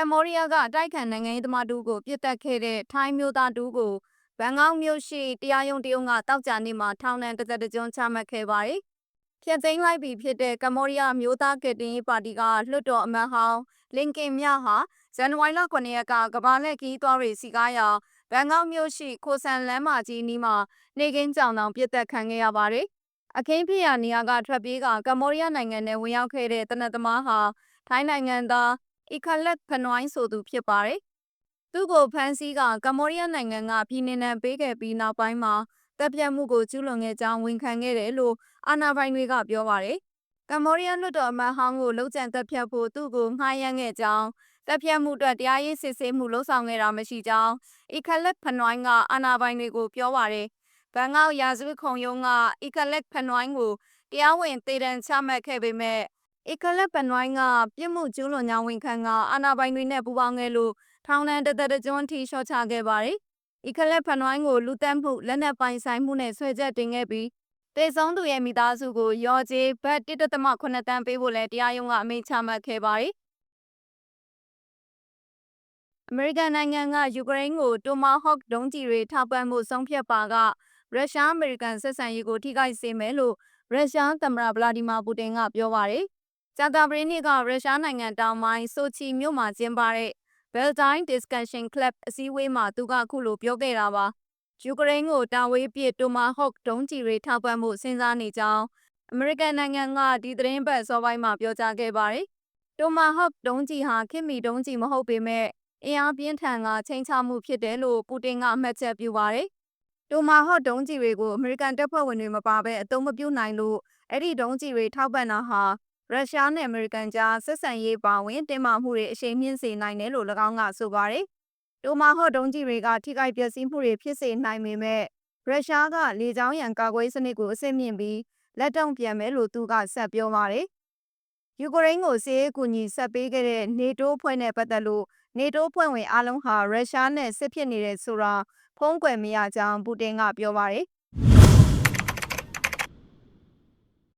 မ်ဘောဒီးယားကအတိုက်ခံနိုင်ငံရေးသမားတူကိုပြစ်တက်ခဲ့တဲ့ထိုင်းမျိုးသားတူကိုဘန်ကောက်မြို့ရှိတရားရုံးတရုံးကတောက်ကြနေမှာထောင်ဒဏ်တစ်သက်တစ်ကျွန်းချမှတ်ခဲ့ပါတယ်။ဖျက်သိမ်းလိုက်ပြီဖြစ်တဲ့ကမ္ဘောဒီးယားမျိုးသားကယ်တင်ရေးပါတီကလွှတ်တော်အမတ်ဟောင်းလင်ကင်မြဟာဇန်နဝါရီလ9ရက်ကကဘာလက်ခီးသွားတွေစီကားရာဘန်ကောက်မြို့ရှိခိုဆန်လမ်းမကြီးနီးမှာနေကင်းကြောင်တောင်ပြစ်တက်ခံခဲ့ရပါတယ်။အခင်းဖြစ်ရာနေရာကထွက်ပြေးကကမ္ဘောဒီးယားနိုင်ငံနဲ့ဝင်ရောက်ခဲ့တဲ့တနက်သမားဟာထိုင်းနိုင်ငံသား အီခလက်ဖနွိုင်းဆိုသူဖြစ်ပါတယ်။သူ့ကိုဖမ်းဆီးကကမ္ဘောဒီးယားနိုင်ငံကပြည်နှင်နှံပေးခဲ့ပြီးနောက်ပိုင်းမှာတပ်ပြတ်မှုကိုကျူးလွန်ခဲ့ကြောင်းဝန်ခံခဲ့တယ်လို့အာဏာပိုင်တွေကပြောပါတယ်။ကမ္ဘောဒီးယားလွှတ်တော်အမတ်ဟောင်းကိုလုံခြံတပ်ဖြတ်ဖို့သူ့ကိုငှားရမ်းခဲ့ကြောင်းတပ်ဖြတ်မှုအတွက်တရားရေးစစ်ဆေးမှုလှုံ့ဆော်ခဲ့တာမရှိကြောင်းအီခလက်ဖနွိုင်းကအာဏာပိုင်တွေကိုပြောပါတယ်။ဘန်ကောက်ရာဇဝတ်ခုံရုံးကအီခလက်ဖနွိုင်းကိုတရားဝင်သေဒဏ်ချမှတ်ခဲ့ပေမဲ့ အီကလက်ပနွိုင်းကပြစ်မှုကျူးလွန်ကြောင်းဝန်ခံကအာဏာပိုင်တွေနဲ့ပူးပေါင်းခဲ့လို့ထောင်ဒဏ်တစ်သက်တစ်ကျွန်းထိလျှော့ချခဲ့ပါတယ်။အီကလက်ပနွိုင်းကိုလူတက်မှုလက်နက်ပိုင်ဆိုင်မှုနဲ့ဆွဲချက်တင်ခဲ့ပြီးတေဆုံးသူရဲ့မိသားစုကိုရော်ကျေးဘတ်1.8တန်းပေးဖို့လဲတရားရုံးကအမိန့်ချမှတ်ခဲ့ပါတယ်။အမေရိကန်နိုင်ငံကယူကရိန်းကိုတိုမာဟော့ဒုံးကျည်တွေထောက်ပံ့မှုဆုံးဖြတ်ပါကရုရှားအမေရိကန်ဆက်ဆံရေးကိုထိခိုက်စေမယ်လို့ရုရှားသမ္မတဗလာဒီမာပူတင်ကပြောပါတယ်။ ကြာသပတေးနေ့ကရုရှားနိုင်ငံတောင်ပိုင်းဆိုချီမြို့မှာကျင်းပတဲ့ Beltline Discussion Club အစည်းအဝေးမှာသူကအခုလိုပြောခဲ့တာပါ။ယူကရိန်းကိုတာဝေးပစ်တိုမာဟော့ဒုံးကျည်တွေထောက်ပံ့မှုစဉ်းစားနေကြောင်းအမေရိကန်နိုင်ငံကဒီသတင်းပတ်စောပိုင်းမှာပြောကြားခဲ့ပါတယ်။တိုမာဟော့ဒုံးကျည်ဟာခင်မီဒုံးကျည်မဟုတ်ပေမဲ့အင်အားပြင်းထန်ကချိန်ချမှုဖြစ်တယ်လို့ပူတင်ကအမှတ်ချက်ပြုပါတယ်။တိုမာဟော့ဒုံးကျည်တွေကိုအမေရိကန်တပ်ဖွဲ့ဝင်တွေမပါဘဲအသုံးမပြုနိုင်လို့အဲ့ဒီဒုံးကျည်တွေထောက်ပံ့တာဟာ ရုရှားနဲ့အမေရိကန်ကြားဆက်ဆံရေးပါဝင်တင်မာမှုတွေအရှိန်မြင့်စေနိုင်တယ်လို့၎င်းကဆိုပါတယ်။တိုမာဟော့ဒုံးကျည်တွေကထိခိုက်ပျက်စီးမှုတွေဖြစ်စေနိုင်ပေမဲ့ရုရှားကလေကြောင်းရန်ကာကွယ်စနစ်ကိုအဆင့်မြင့်ပြီးလက်တုံ့ပြန်မယ်လို့သူကဆက်ပြောပါတယ်။ယူကရိန်းကိုစစ်ရေးကူညီဆက်ပေးခဲ့တဲ့နေတိုးဖွဲ့နဲ့ပတ်သက်လို့နေတိုးဖွဲ့ဝင်အလုံးဟာရုရှားနဲ့စစ်ဖြစ်နေတဲ့ဆိုတာဖုံးကွယ်မရကြောင်းပူတင်ကပြောပါတယ်။